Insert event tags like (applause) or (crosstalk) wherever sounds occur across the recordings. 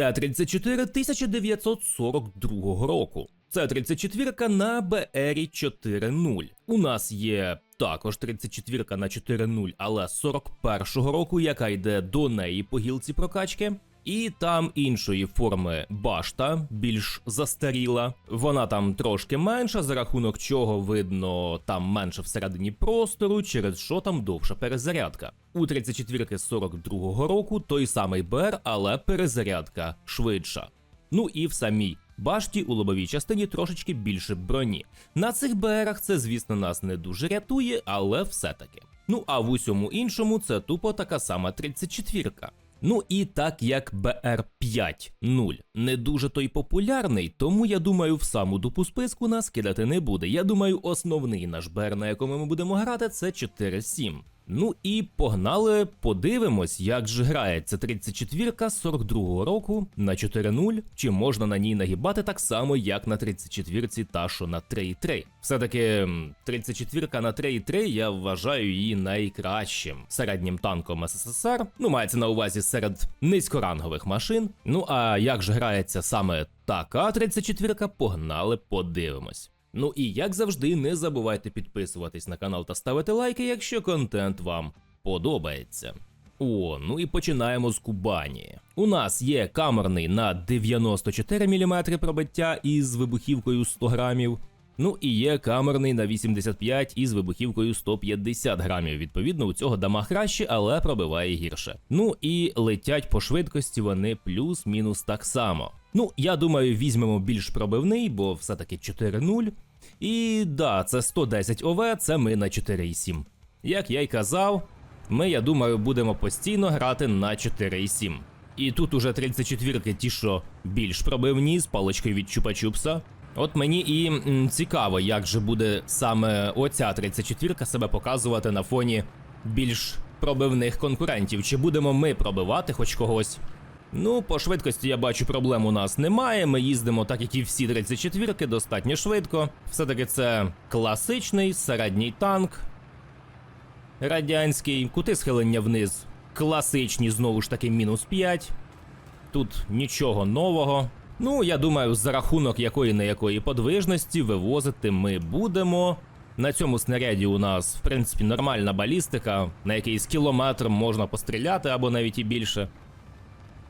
Т-34 1942 року. Це 34 на БРі 4.0. У нас є також 34 на 4.0, але 41-го року, яка йде до неї по гілці прокачки. І там іншої форми башта, більш застаріла. Вона там трошки менша, за рахунок чого видно там менше всередині простору, через що там довша перезарядка. У 34-42-го року той самий БР, але перезарядка швидша. Ну і в самій башті у лобовій частині трошечки більше броні. На цих БРах це, звісно, нас не дуже рятує, але все-таки. Ну а в усьому іншому це тупо така сама 34-ка. Ну і так як BR5.0 не дуже той популярний, тому я думаю, в саму дупу списку нас кидати не буде. Я думаю, основний наш БР, на якому ми будемо грати, це 4.7. Ну і погнали, подивимось, як же грається 34-ка 42-го року на 4.0, чи можна на ній нагибати так само, як на 34-ці та що на 3.3. Все-таки м, 34-ка на 3.3 я вважаю її найкращим середнім танком СССР. Ну, мається на увазі серед низькорангових машин. Ну а як же грається саме така 34-ка, погнали, подивимось. Ну і як завжди, не забувайте підписуватись на канал та ставити лайки, якщо контент вам подобається. О, ну і починаємо з Кубані. У нас є камерний на 94 мм пробиття із вибухівкою 100 грамів. Ну і є камерний на 85 із вибухівкою 150 грамів. Відповідно, у цього дамаг краще, але пробиває гірше. Ну і летять по швидкості вони плюс-мінус так само. Ну, я думаю, візьмемо більш пробивний, бо все-таки 4.0. І да, це 110 ОВ, це ми на 4.7. Як я й казав, ми, я думаю, будемо постійно грати на 4.7. І тут уже 34-ки ті, що більш пробивні, з паличкою від чупа-чупса. От мені і цікаво, як же буде саме оця 34-ка себе показувати на фоні більш пробивних конкурентів. Чи будемо ми пробивати хоч когось? Ну, по швидкості я бачу, проблем у нас немає. Ми їздимо, так як і всі 34-ки, достатньо швидко. Все-таки це класичний середній танк. Радянський, кути схилення вниз. Класичні, знову ж таки, мінус 5. Тут нічого нового. Ну, я думаю, за рахунок якої не якої подвижності вивозити ми будемо. На цьому снаряді у нас, в принципі, нормальна балістика, на якийсь кілометр можна постріляти або навіть і більше.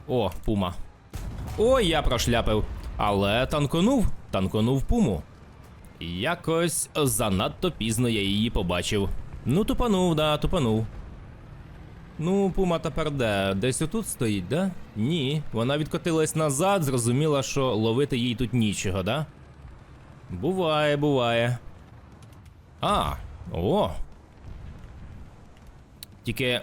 О, пума. Ой, я прошляпив. Але танконув, танконув пуму. Якось занадто пізно я її побачив. Ну, тупанув, да, тупанув. Ну, пума тепер де? Десь отут стоїть, да? Ні. Вона відкотилась назад, зрозуміла, що ловити їй тут нічого, да? Буває, буває. А, о. Тільки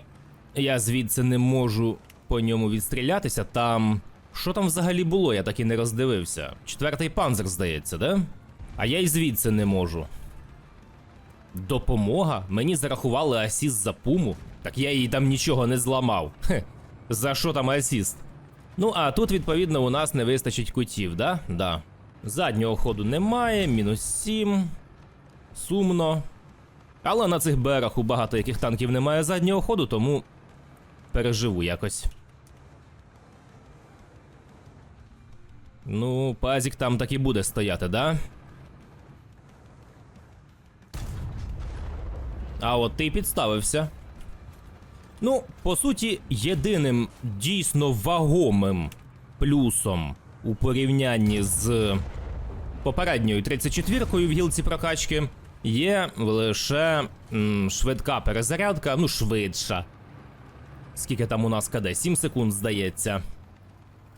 я звідси не можу по ньому відстрілятися. Там. Що там взагалі було, я так і не роздивився. Четвертий панзер, здається, да? А я й звідси не можу. Допомога? Мені зарахували асіст за пуму. Так я їй там нічого не зламав. Хе. За що там асіст? Ну, а тут, відповідно, у нас не вистачить кутів, да? Да. Заднього ходу немає, мінус 7. Сумно. Але на цих берах у багато яких танків немає заднього ходу, тому переживу якось. Ну, пазік там так і буде стояти, да? А от ти підставився. Ну, по суті, єдиним дійсно вагомим плюсом у порівнянні з попередньою 34-кою в гілці прокачки є лише м, швидка перезарядка, ну швидша. Скільки там у нас КД? 7 секунд, здається.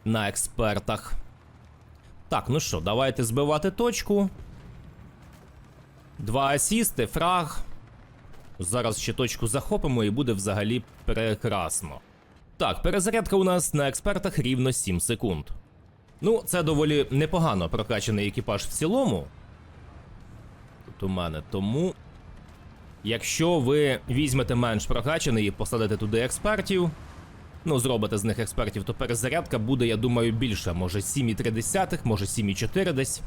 На експертах. Так, ну що, давайте збивати точку. Два асісти, фраг. Зараз ще точку захопимо і буде взагалі прекрасно. Так, перезарядка у нас на експертах рівно 7 секунд. Ну, це доволі непогано прокачаний екіпаж в цілому. Тут у мене тому. Якщо ви візьмете менш прокачаний і посадите туди експертів, ну, зробите з них експертів, то перезарядка буде, я думаю, більше. Може 7,3, може 7,4 десь.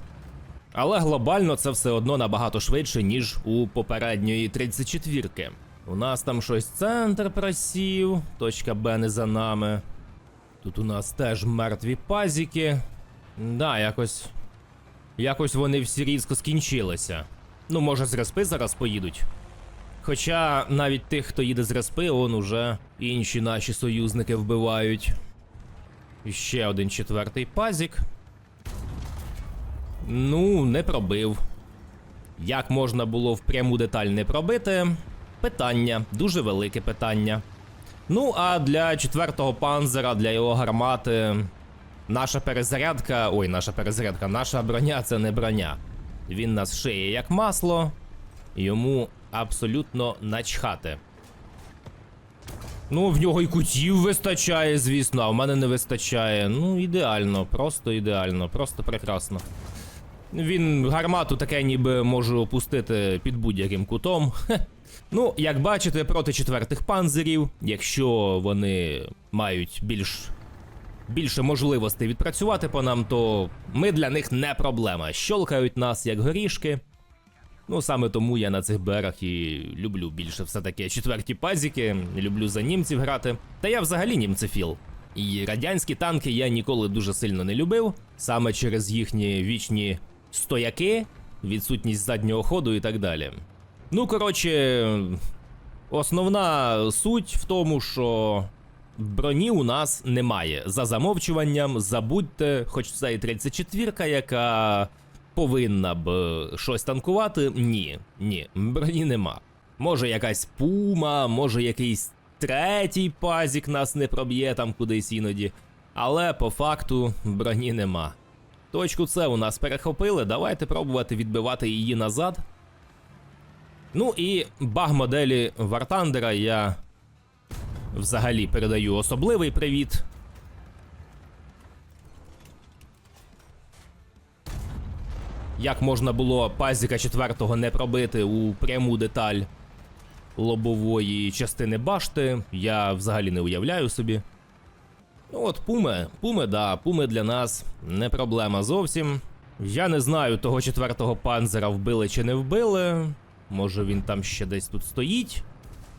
Але глобально це все одно набагато швидше, ніж у попередньої 34-ки. У нас там щось центр просів, точка Б не за нами. Тут у нас теж мертві пазіки. Да, якось. Якось вони всі різко скінчилися. Ну, може, з респи зараз поїдуть. Хоча навіть тих, хто їде з респи, он уже інші наші союзники вбивають. Ще один четвертий пазік. Ну, не пробив. Як можна було в пряму деталь не пробити? Питання, дуже велике питання. Ну, а для четвертого панзера, для його гармати, наша перезарядка. Ой, наша перезарядка, наша броня це не броня. Він нас шиє як масло, йому абсолютно начхати. Ну, в нього і кутів вистачає, звісно, а в мене не вистачає. Ну, ідеально, просто ідеально, просто прекрасно. Він гармату таке ніби може опустити під будь-яким кутом. Ну, як бачите, проти четвертих панзерів, якщо вони мають більш більше можливостей відпрацювати по нам, то ми для них не проблема. Щолкають нас як горішки. Ну, саме тому я на цих берах і люблю більше все таки четверті пазіки, люблю за німців грати. Та я взагалі німцефіл. І радянські танки я ніколи дуже сильно не любив, саме через їхні вічні стояки, відсутність заднього ходу і так далі. Ну, коротше, основна суть в тому, що броні у нас немає. За замовчуванням, забудьте, хоч це і 34-ка, яка повинна б е, щось танкувати. Ні, ні, броні нема. Може якась пума, може якийсь третій пазік нас не проб'є там кудись іноді. Але по факту броні нема. Точку С у нас перехопили, давайте пробувати відбивати її назад. Ну і баг моделі Вартандера я взагалі передаю особливий привіт. Як можна було пазіка четвертого не пробити у пряму деталь лобової частини башти, я взагалі не уявляю собі. Ну от пуми, пуми, да, пуми для нас не проблема зовсім. Я не знаю, того четвертого панзера вбили чи не вбили. Може він там ще десь тут стоїть.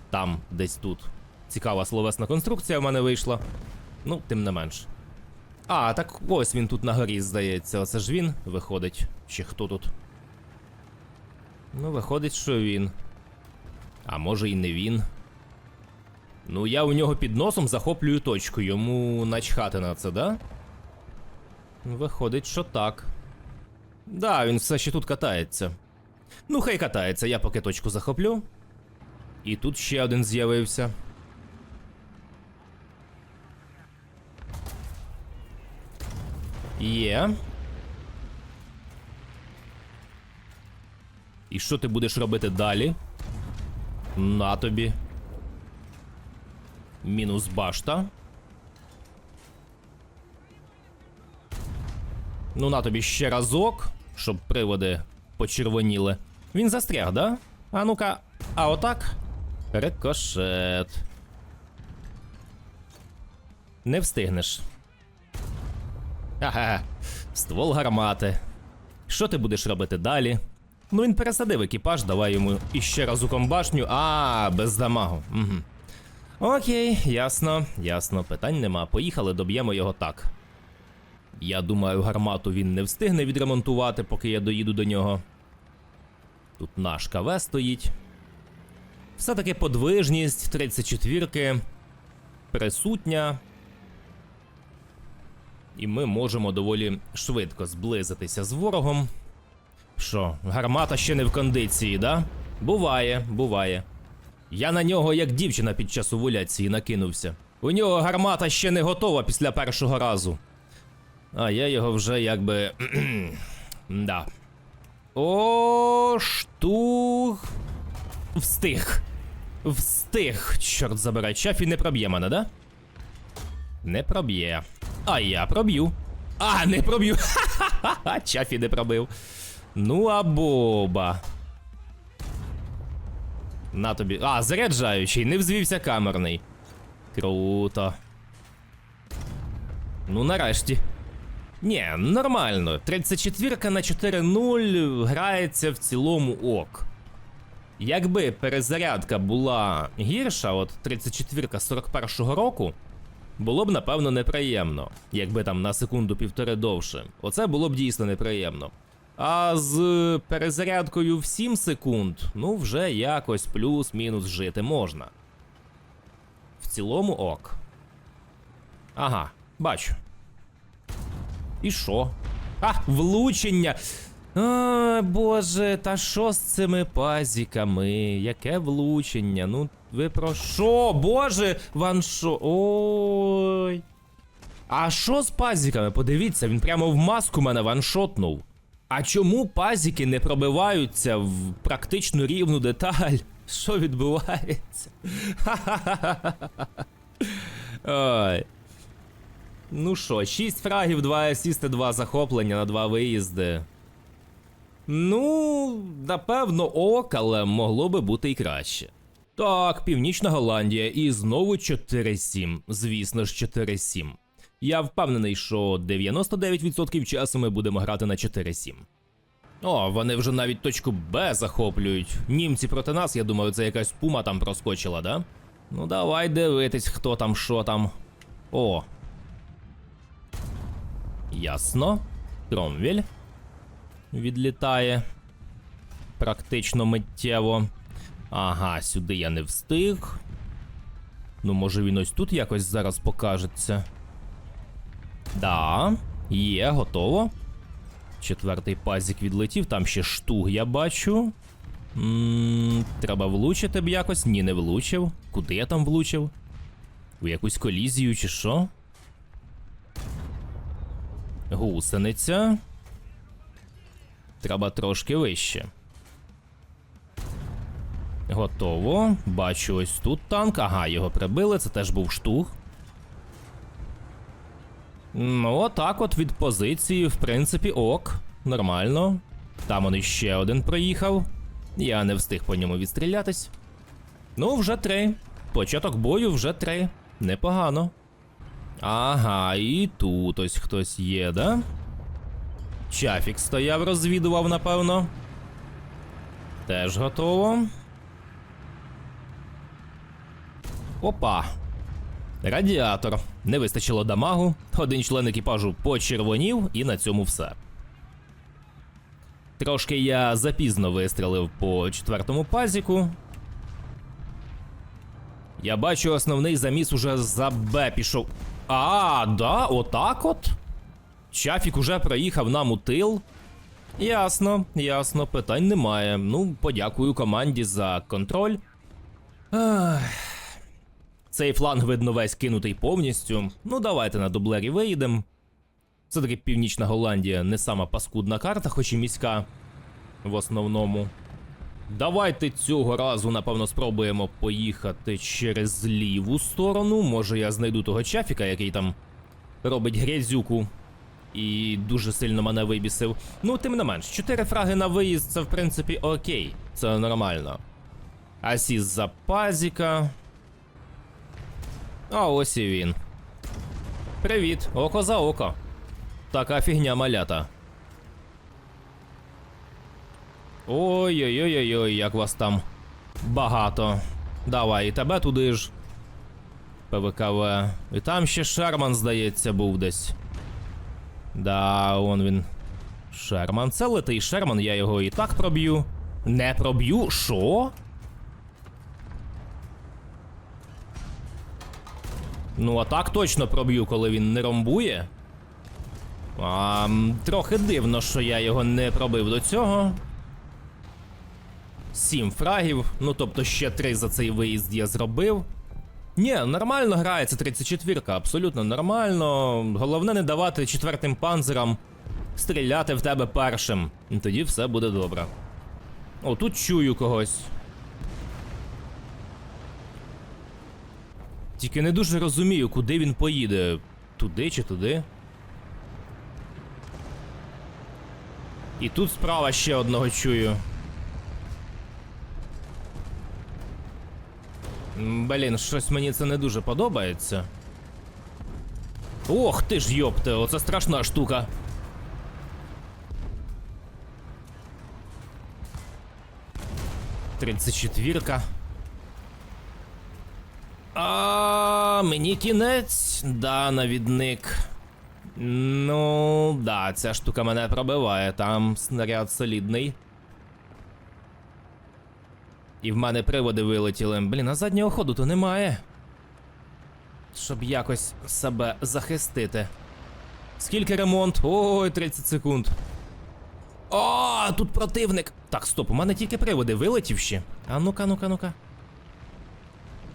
Там, десь тут. Цікава словесна конструкція в мене вийшла. Ну, тим не менш. А, так ось він тут на горі, здається. Оце ж він виходить. Чи хто тут? Ну, виходить, що він. А може і не він. Ну, я у нього під носом захоплюю точку, йому начхати на це, да? Виходить, що так. Да, він все ще тут катається. Ну, хай катається, я поки точку захоплю. І тут ще один з'явився. Є. І що ти будеш робити далі? На тобі. Мінус башта. Ну, на тобі ще разок, щоб приводи почервоніли. Він застряг, да? А ну-ка, а отак. Рикошет. Не встигнеш. Ага, ствол гармати. Що ти будеш робити далі? Ну він пересадив екіпаж, давай йому іще раз у комбашню. А, без дамагу. Угу. Окей, ясно, ясно, питань нема. Поїхали, доб'ємо його так. Я думаю, гармату він не встигне відремонтувати, поки я доїду до нього. Тут наш КВ стоїть. Все-таки подвижність 34-ки присутня. І ми можемо доволі швидко зблизитися з ворогом. Що, гармата ще не в кондиції, да? Буває, буває. Я на нього як дівчина під час овуляції накинувся. У нього гармата ще не готова після першого разу. А я його вже якби. (clears throat) да. О, штух. Встиг. Встиг. Чорт забирай. Чафі не проб'є мене, да? Не проб'є. А я проб'ю. А, не проб'ю. (laughs) Ха-ха-ха, Чафі не пробив. Ну а боба. На тобі. А, заряджаючий, не взвівся камерний. Круто. Ну, нарешті. Ні, нормально. 34 на 4-0 грається в цілому ок. Якби перезарядка була гірша, от 34 41-го року, Було б, напевно, неприємно, якби там на секунду півтори довше. Оце було б дійсно неприємно. А з перезарядкою в 7 секунд, ну вже якось плюс-мінус жити можна. В цілому ок. Ага, бачу. І що? А, влучення! А, боже, та що з цими пазіками? Яке влучення? Ну, ви про що? Боже, ваншо. Ой. А що з пазіками? Подивіться, він прямо в маску мене ваншотнув. А чому пазіки не пробиваються в практично рівну деталь? Що відбувається? (laughs) Ой. Ну що, 6 фрагів, 2 асісти, 2 захоплення на 2 виїзди. Ну, напевно, ок, але могло би бути і краще. Так, Північна Голландія і знову 4-7. Звісно ж, 4-7. Я впевнений, що 99% часу ми будемо грати на 4-7. О, вони вже навіть точку Б захоплюють. Німці проти нас, я думаю, це якась пума там проскочила, да? Ну давай дивитись, хто там, що там. О. Ясно. Кромвіль відлітає. Практично миттєво. Ага, сюди я не встиг. Ну, може він ось тут якось зараз покажеться. Да, є, готово. Четвертий пазік відлетів, там ще штуг я бачу. м треба влучити б якось. Ні, не влучив. Куди я там влучив? У якусь колізію чи що? Гусениця. Треба трошки вище. Готово. Бачу ось тут танк. Ага, його прибили, це теж був штух. Ну, отак от від позиції, в принципі, ок. Нормально. Там он іще один проїхав. Я не встиг по ньому відстрілятись. Ну, вже три. Початок бою вже три. Непогано. Ага, і тут ось хтось є, да? Чафік стояв, розвідував, напевно. Теж готово. Опа. Радіатор. Не вистачило дамагу. Один член екіпажу почервонів, і на цьому все. Трошки я запізно вистрелив по четвертому пазіку. Я бачу, основний заміс уже за Б пішов. А, да, отак от. Чафік уже проїхав нам у тил. Ясно, ясно, питань немає. Ну, подякую команді за контроль. Ах. Цей фланг, видно, весь кинутий повністю. Ну, давайте на дублері виїдемо. Все-таки Північна Голландія не сама паскудна карта, хоч і міська. В основному. Давайте цього разу, напевно, спробуємо поїхати через ліву сторону. Може, я знайду того чафіка, який там робить грязюку. І дуже сильно мене вибісив. Ну, тим не менш, 4 фраги на виїзд це в принципі окей. Це нормально. Асіс за пазіка. А ось і він. Привіт, око за око. Така фігня малята. Ой-ой-ой-ой, як вас там багато. Давай, і тебе туди ж. ПВКВ. І там ще Шерман, здається, був десь. Да, он він. Шерман. Це литий Шерман, я його і так проб'ю. Не проб'ю? Що? Ну, а так точно проб'ю, коли він не ромбує. А, трохи дивно, що я його не пробив до цього. Сім фрагів, ну тобто ще три за цей виїзд я зробив. Ні, нормально грається 34-ка, абсолютно нормально. Головне не давати четвертим панзерам стріляти в тебе першим. І тоді все буде добре. О, тут чую когось. Тільки не дуже розумію, куди він поїде. Туди чи туди. І тут справа ще одного чую. Блін, щось мені це не дуже подобається. Ох ти ж йопте, оце страшна штука. Тридцять четвірка. А мені кінець. Да, навідник. Ну, да, ця штука мене пробиває, там снаряд солідний. І в мене приводи вилетіли. Блін, а заднього ходу то немає. Щоб якось себе захистити. Скільки ремонт? Ой, 30 секунд. О, тут противник. Так, стоп, у мене тільки приводи вилетівші. А ну-ка, ну-ка, ну-ка.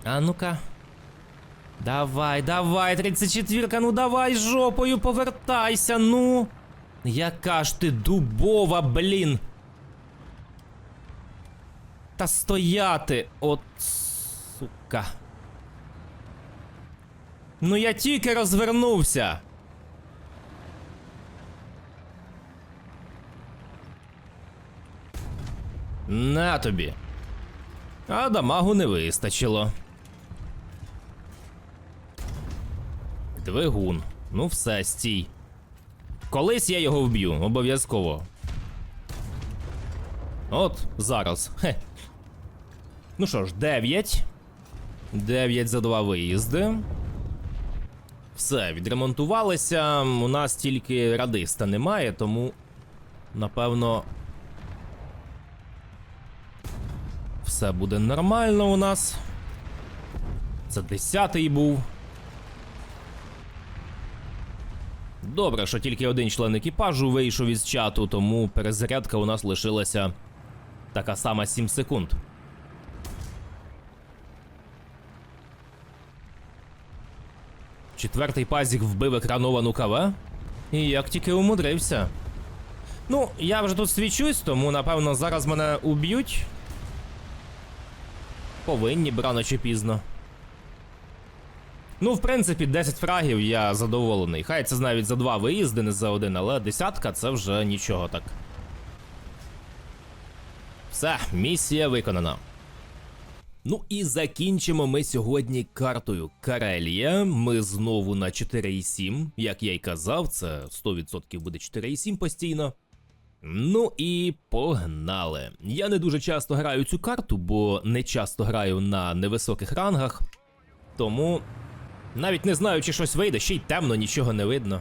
А ну-ка. Давай, давай, 34-ка, ну давай жопою повертайся, ну. Яка ж ти дубова, блін. Та стояти, от сука. Ну я тільки розвернувся. На тобі. А дамагу не вистачило. Двигун. Ну все, стій. Колись я його вб'ю, обов'язково. От, зараз. Хе. Ну що ж, 9. 9 за два виїзди. Все, відремонтувалися. У нас тільки радиста немає, тому. Напевно. Все буде нормально у нас. Це 10-й був. Добре, що тільки один член екіпажу вийшов із чату, тому перезарядка у нас лишилася така сама 7 секунд. Четвертий пазік вбив екрановану КВ. І як тільки умудрився. Ну, я вже тут свічусь, тому напевно зараз мене уб'ють. Повинні б рано чи пізно. Ну, в принципі, 10 фрагів я задоволений. Хай це навіть за два виїзди, не за один, але десятка це вже нічого так. Все, місія виконана. Ну і закінчимо ми сьогодні картою Карелія. Ми знову на 4,7. Як я й казав, це 100% буде 4,7 постійно. Ну і погнали. Я не дуже часто граю цю карту, бо не часто граю на невисоких рангах. Тому навіть не знаю, чи щось вийде, ще й темно, нічого не видно.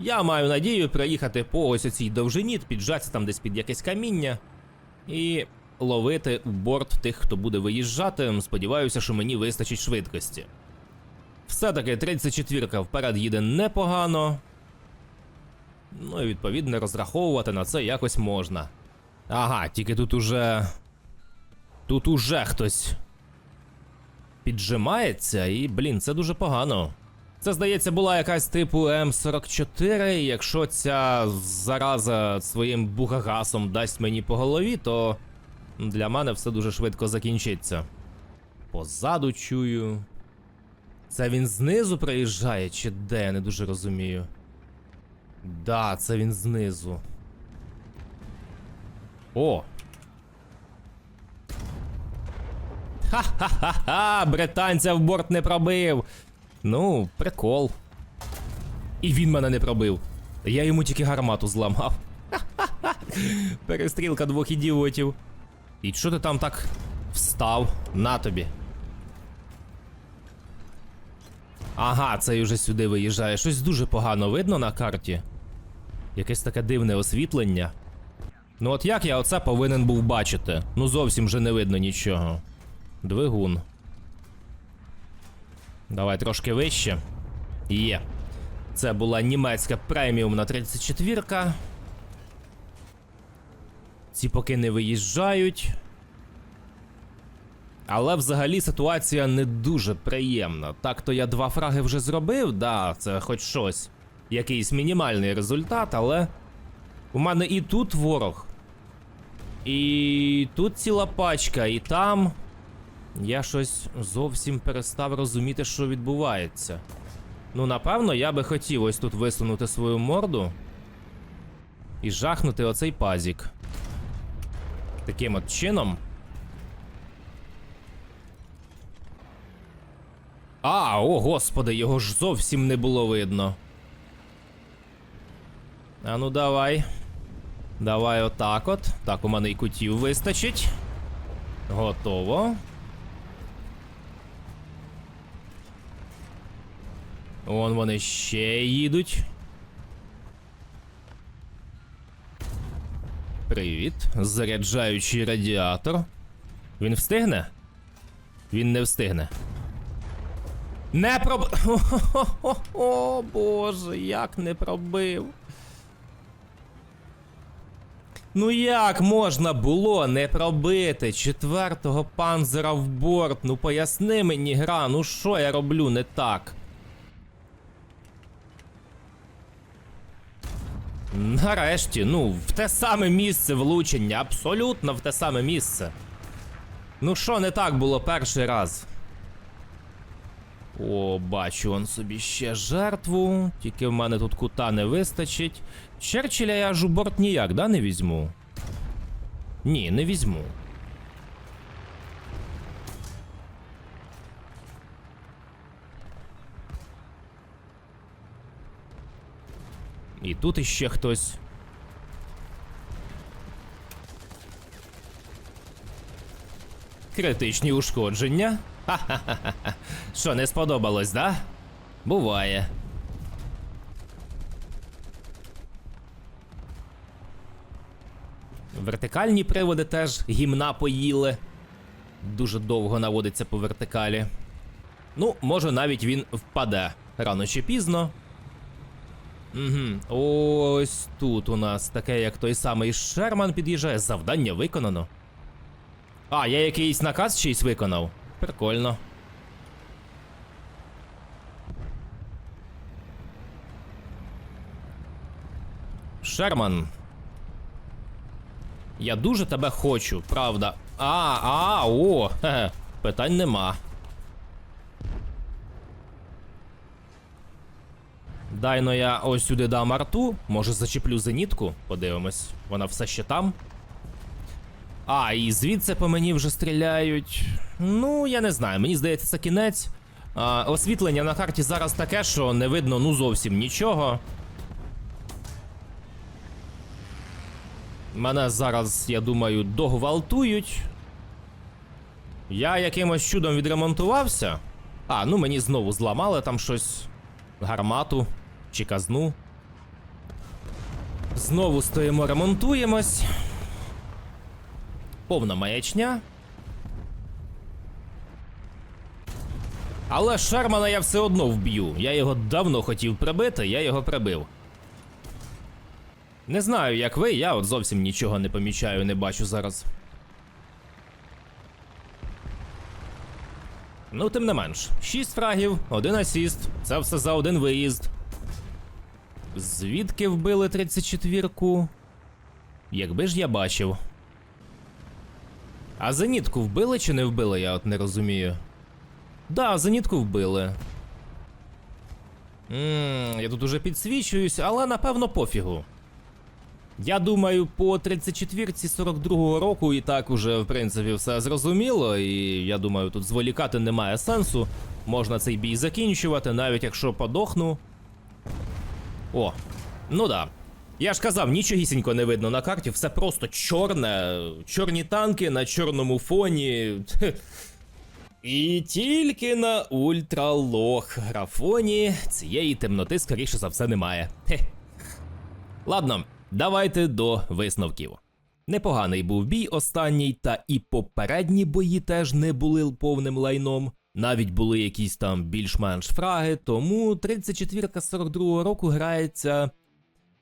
Я маю надію проїхати по ось оцій довжині, піджатися там десь під якесь каміння і ловити в борт тих, хто буде виїжджати. Сподіваюся, що мені вистачить швидкості. Все-таки 34-ка вперед їде непогано. Ну і відповідно розраховувати на це якось можна. Ага, тільки тут уже. Тут уже хтось піджимається, і, блін, це дуже погано. Це, здається, була якась типу М44. і Якщо ця зараза своїм бугагасом дасть мені по голові, то для мене все дуже швидко закінчиться. Позаду чую. Це він знизу приїжджає, чи де, я не дуже розумію. Да, це він знизу. О, Ха-ха-ха-ха! Британця в борт не пробив. Ну, прикол. І він мене не пробив. Я йому тільки гармату зламав. Ха-ха-ха! Перестрілка двох ідіотів. І що ти там так встав? На тобі. Ага, цей уже сюди виїжджає. Щось дуже погано видно на карті. Якесь таке дивне освітлення. Ну от як я оце повинен був бачити? Ну зовсім вже не видно нічого. Двигун. Давай трошки вище. Є. Це була німецька преміумна 34-ка. Ці поки не виїжджають. Але взагалі ситуація не дуже приємна. Так то я два фраги вже зробив, да, це хоч щось. Якийсь мінімальний результат, але. У мене і тут ворог. І тут ціла пачка, і там. Я щось зовсім перестав розуміти, що відбувається. Ну, напевно, я би хотів ось тут висунути свою морду і жахнути оцей пазік. Таким от чином. А, о, господи, його ж зовсім не було видно. А ну давай. Давай отак от. Так, у мене і кутів вистачить. Готово. Вон вони ще їдуть. Привіт. Заряджаючий радіатор. Він встигне? Він не встигне. Не проб... (laughs) О, боже, як не пробив. Ну як можна було не пробити четвертого панзера в борт? Ну поясни мені, гра, ну що я роблю не так? Нарешті, ну, в те саме місце влучення, абсолютно в те саме місце. Ну що не так було перший раз? О, бачу он собі ще жертву. Тільки в мене тут кута не вистачить. Черчилля я аж у борт ніяк, да, не візьму? Ні, не візьму. І тут іще хтось. Критичні ушкодження. Ха-ха-ха. Що, не сподобалось, да? Буває. Вертикальні приводи теж гімна поїли. Дуже довго наводиться по вертикалі. Ну, може навіть він впаде рано чи пізно. Угу. Ось тут у нас таке, як той самий Шерман під'їжджає. Завдання виконано. А, я якийсь наказ чийсь виконав. Прикольно. Шерман. Я дуже тебе хочу, правда. А, а, о, (laughs) хе, питань нема. Дай но я ось сюди дам арту. Може зачеплю зенітку? Подивимось. Вона все ще там. А, і звідси по мені вже стріляють. Ну, я не знаю, мені здається, це кінець. А, освітлення на карті зараз таке, що не видно ну зовсім нічого. Мене зараз, я думаю, догвалтують. Я якимось чудом відремонтувався. А, ну мені знову зламали там щось. Гармату чи казну. Знову стоїмо, ремонтуємось. Повна маячня. Але Шермана я все одно вб'ю. Я його давно хотів прибити, я його прибив. Не знаю, як ви, я от зовсім нічого не помічаю, не бачу зараз. Ну, тим не менш, 6 фрагів, один асіст, це все за один виїзд. Звідки вбили 34-ку? Якби ж я бачив. А зенітку вбили чи не вбили, я от не розумію. Да, зенітку вбили. Ммм, я тут уже підсвічуюсь, але напевно пофігу. Я думаю, по 34-ці 42-го року і так уже, в принципі, все зрозуміло, і я думаю, тут зволікати немає сенсу. Можна цей бій закінчувати, навіть якщо подохну. О, ну да. Я ж казав, нічогісінько не видно на карті, все просто чорне, чорні танки на чорному фоні. І тільки на ультралог графоні цієї темноти, скоріше за все, немає. Хе. Ладно, давайте до висновків. Непоганий був бій останній, та і попередні бої теж не були повним лайном. Навіть були якісь там більш-менш фраги, тому 34-ка 42-го року грається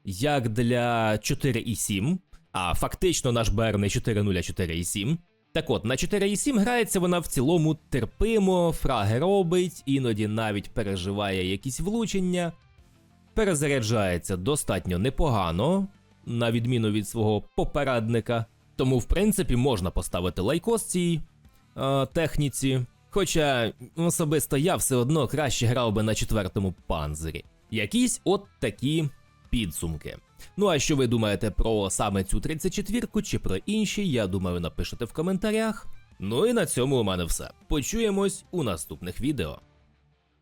як для 4,7, а фактично наш БР не 4.0, а 4,7. Так от, на 4,7 грається вона в цілому терпимо, фраги робить, іноді навіть переживає якісь влучення. Перезаряджається достатньо непогано, на відміну від свого попередника. Тому, в принципі, можна поставити лайкос цій е, техніці. Хоча особисто я все одно краще грав би на четвертому панзирі. Якісь от такі підсумки. Ну а що ви думаєте про саме цю 34-ку чи про інші, я думаю, напишете в коментарях. Ну і на цьому у мене все. Почуємось у наступних відео.